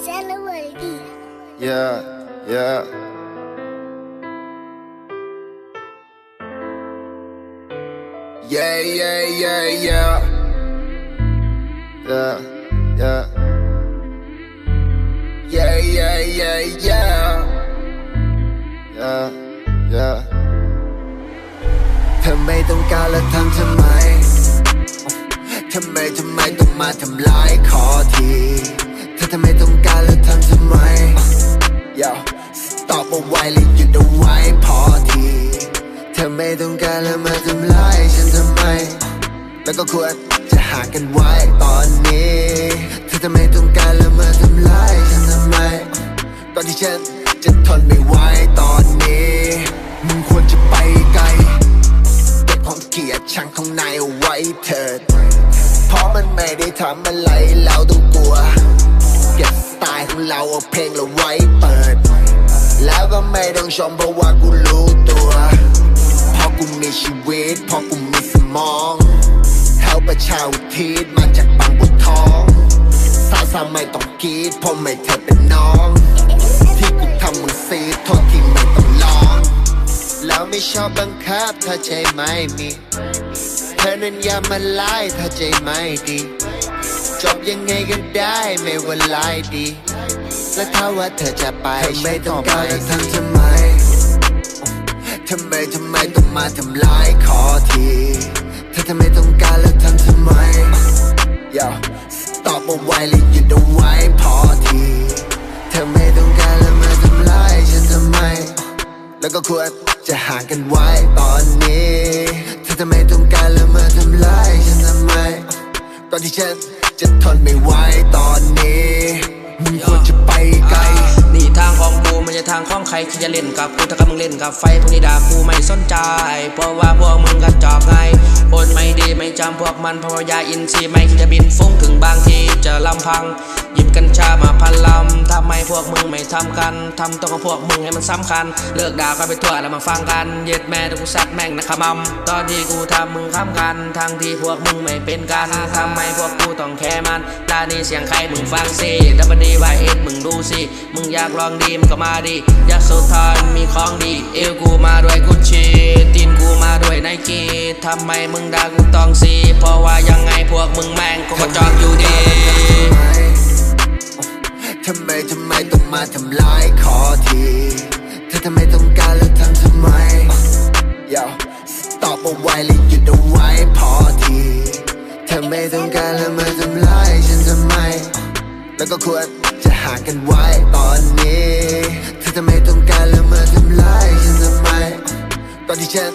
celebrity. Yeah, yeah. Yeah, yeah, yeah, yeah. Yeah, yeah. Yeah, yeah, yeah, yeah. Yeah, yeah. เธอไม่ต้องการแล้วทำทำไม ทำไม ทำไมต้องมาทำร้ายขอที ไว้เลยหยุดเอาไว้พอทีเธอไม่ต้องการแล้วมาทำร้ายฉันทำไม แล้วก็ควรจะห่างกันไว้ตอนนี้ เธอทำไมต้องการแล้วมาทำร้ายฉันทำไมก่อนที่ฉันจะทนไม่ไหวตอนนี้ มึงควรจะไปไกลเก็บความเกลียดชังของนายเอาไว้เถิด เพราะมันไม่ได้ทำอะไรเราต้องกลัว เก็บสไตล์ของเราเอาเพลงเราไว้เปิด แล้วก็ไม่ต้องชมเพราะว่ากูรู้ตัวเพราะกูมีชีวิตเพราะกูมีสมองเท่าประชาอุทิศมาจากบางบัวทองสาวสาวไม่ต้องกรีดเพราะไม่เธอเป็นน้อง ที่กูทำมึงซีดโทษที่ไม่ต้องลอง แล้วไม่ชอบบังคับถ้าใจไม่มี เธอนั้นอย่ามาไล่ถ้าใจไม่ดี จบยังไงก็ได้ไม่ว่าไล่ดีและถ้าว่าเธอจะไปไม่ต้องการจะทำทำไมทำไมทำไมต้องมาทำร้ายขอทีเธอทำไมต้องการแล้วทำทำไม Yo stop เอาไว้เลยหยุดเอาไว้พอทีเธอไม่ต้องการแล้วมาทำร้ายฉันทำไม แล้วก็ควรจะห่างกันไว้ตอนนี้เธอทำไมต้องการแล้วมาทำร้ายฉันทำไมก่อนที่ฉัน จะทนไม่ไหวตอนนี้มึงควรจะไปไกลนี่ทางของกูไม่ใช่ทางของใครที่จะเล่นกับกูถ้ากับมึงเล่นกับไฟพวกนี้ด่ากูไม่สนใจ เพราะว่าพวกมึงกระจอกไงคนไม่ดีไม่จำพวกมันเพราะยาอินทรีย์ไม่คิดจะบินฟุ้งถึงบางทีจะลำพัง ยิบกัญชามาพันลำทำไมพวกมึงไม่ทำกันทำตัวของพวกมึงให้มันสำคัญ เลิกด่ากันไปทั่วแล้วมาฟังกัน เย็ดแม่ทุกสัตว์แม่งนะขมำตอนที่กูทำมึงค้ำกันทางที่พวกมึงไม่เป็นกันทำไมพวกกูต้องแค่มันดานี่เสียงใครมึงฟังสิดับบดีวายเอ็ดมึงดูสิ มึงอยากลองดีมึงก็มาดิยาโสธรมีของดี เอวกูมาด้วยกุชชีตีนกูมาด้วยไนกี้ทำไมมึงด่ากูต้องสีเพราะว่ายังไงพวกมึงแม่งก็กระจอกอยู่ดี ทำไมทำไมต้องมาทำร้ายขอทีเธอทำไมต้องการแล้วทำทำไม Yo stop เอาไว้เลยหยุดเอาไว้พอทีเธอไม่ต้องการแล้วมาทำร้ายฉันทำไม แล้วก็ควรจะห่างกันไว้ตอนนี้เธอทำไมต้องการแล้วมาทำร้ายฉันทำไมก่อนที่ฉัน